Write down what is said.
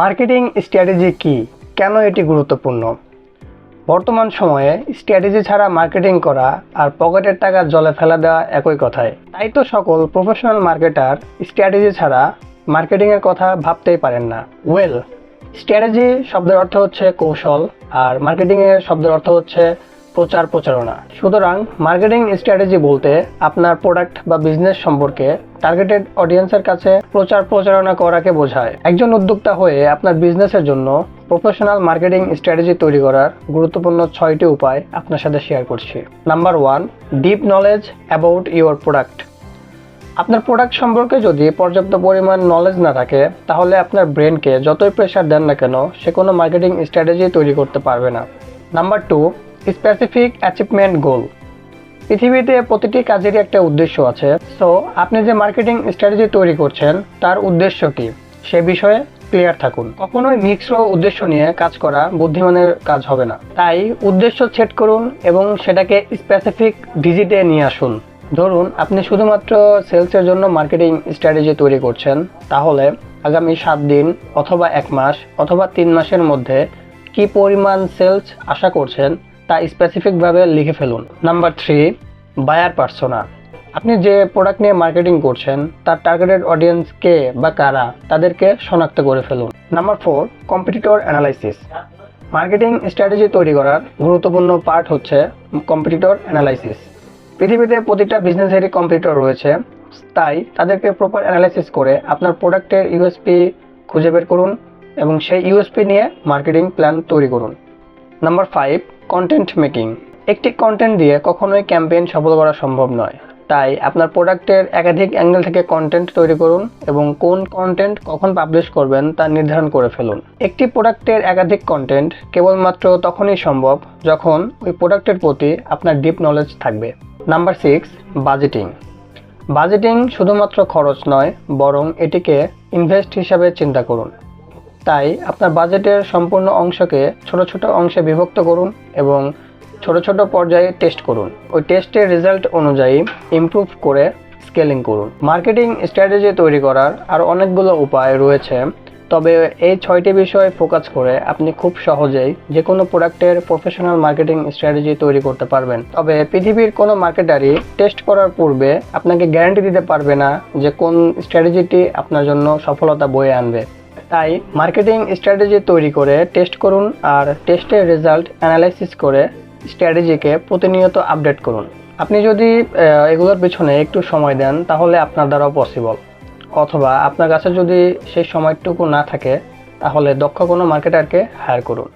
Marketing strategy কি? কেন এটি গুরুত্বপূর্ণ? বর্তমান সময়ে স্ট্র্যাটেজি ছাড়া মার্কেটিং করা আর পকেটের টাকা জলে ফেলা দেওয়া একই কথায়। তাই তো সকল প্রফেশনাল মার্কেটার স্ট্র্যাটেজি ছাড়া মার্কেটিংয়ের কথা ভাবতেই পারেন না। ওয়েল, স্ট্র্যাটেজি শব্দের অর্থ হচ্ছে কৌশল আর মার্কেটিংয়ের শব্দের অর্থ হচ্ছে প্রচার প্রচারণা। সুতরাং মার্কেটিং স্ট্র্যাটেজি বলতে আপনার প্রোডাক্ট বা বিজনেস সম্পর্কে টার্গেটেড অডিয়েন্সের কাছে প্রচার প্রচারণা করাকে বোঝায়। একজন উদ্যোক্তা হয়ে আপনার বিজনেসের জন্য প্রফেশনাল মার্কেটিং স্ট্র্যাটেজি তৈরি করার গুরুত্বপূর্ণ ছয়টি উপায় আপনার সাথে শেয়ার করছি। Number one deep knowledge about your product আপনার প্রোডাক্ট সম্পর্কে যদি পর্যাপ্ত পরিমাণ নলেজ না থাকে, তাহলে আপনার ব্রেনকে যতই প্রেশার দেন না কেন, সে কোনো মার্কেটিং স্ট্র্যাটেজি তৈরি করতে পারবে না। Number two specific achievement goal পৃথিবীতে প্রতিটি কাজেরই একটা উদ্দেশ্য আছে। সো আপনি যে মার্কেটিং স্ট্র্যাটেজি তৈরি করছেন, তার উদ্দেশ্য কি? সে বিষয়ে ক্লিয়ার থাকুন। কখনোই মিক্সড উদ্দেশ্য নিয়ে কাজ করা বুদ্ধিমানের কাজ হবে না। তাই উদ্দেশ্য সেট করুন এবং সেটাকে স্পেসিফিক ভিজিটে নিয়ে আসুন। ধরুন, আপনি শুধুমাত্র সেলসের জন্য মার্কেটিং স্ট্র্যাটেজি তৈরি করছেন, তাহলে আগামী সাত দিন অথবা এক মাস অথবা তিন মাসের মধ্যে কি পরিমাণ সেলস আশা করছেন তা স্পেসিফিকভাবে লিখে ফেলুন। নাম্বার থ্রি বায়ার পার্সোনা আপনি যে প্রোডাক্ট নিয়ে মার্কেটিং করছেন, তার টার্গেটেড অডিয়েন্স কে বা কারা, তাদেরকে শনাক্ত করে ফেলুন। Number four competitor analysis marketing strategy তৈরি করার গুরুত্বপূর্ণ পার্ট হচ্ছে কম্পিটিটর অ্যানালাইসিস পৃথিবীতে প্রতিটা বিজনেসেরই কম্পিটিটর রয়েছে, তাই তাদেরকে প্রপার অ্যানালাইসিস করে আপনার প্রোডাক্টের ইউএসপি খুঁজে বের করুন এবং সেই ইউএসপি নিয়ে মার্কেটিং প্ল্যান তৈরি করুন। নাম্বার ফাইভ কন্টেন্ট মেকিং একটি কন্টেন্ট দিয়ে কখনোই ক্যাম্পেইন সফল করা সম্ভব নয়। তাই আপনার প্রোডাক্টের একাধিক অ্যাঙ্গেল থেকে কন্টেন্ট তৈরি করুন এবং কোন কন্টেন্ট কখন পাবলিশ করবেন তা নির্ধারণ করে ফেলুন। একটি প্রোডাক্টের একাধিক কন্টেন্ট কেবলমাত্র তখনই সম্ভব যখন ওই প্রোডাক্টের প্রতি আপনার ডিপ নলেজ থাকবে। নাম্বার সিক্স বাজেটিং বাজেটিং শুধুমাত্র খরচ নয়, বরং এটিকে ইনভেস্ট হিসাবে চিন্তা করুন। তাই আপনার বাজেটের সম্পূর্ণ অংশকে ছোট ছোট অংশে বিভক্ত করুন এবং ছোট ছোট পর্যায়ে টেস্ট করুন। ওই টেস্টের রেজাল্ট অনুযায়ী ইমপ্রুভ করে স্কেলিং করুন। মার্কেটিং স্ট্র্যাটেজি তৈরি করার আর অনেকগুলো উপায় রয়েছে, তবে এই ছয়টি বিষয়ে ফোকাস করে আপনি খুব সহজেই যে কোনো প্রোডাক্টের প্রফেশনাল মার্কেটিং স্ট্র্যাটেজি তৈরি করতে পারবেন। তবে পৃথিবীর কোনো মার্কেটারই টেস্ট করার পূর্বে আপনাকে গ্যারান্টি দিতে পারবে না যে কোন স্ট্র্যাটেজিটি আপনার জন্য সফলতা বয়ে আনবে। তাই মার্কেটিং স্ট্র্যাটেজি তৈরি করে টেস্ট করুন আর টেস্টের রেজাল্ট অ্যানালাইসিস করে স্ট্র্যাটেজিকে প্রতিনিয়ত আপডেট করুন। আপনি যদি এগুলোর পেছনে একটু সময় দেন, তাহলে আপনার দ্বারাও পসিবল অথবা আপনার কাছে যদি সেই সময়টুকু না থাকে, তাহলে দক্ষ কোনো মার্কেটারকে হায়ার করুন।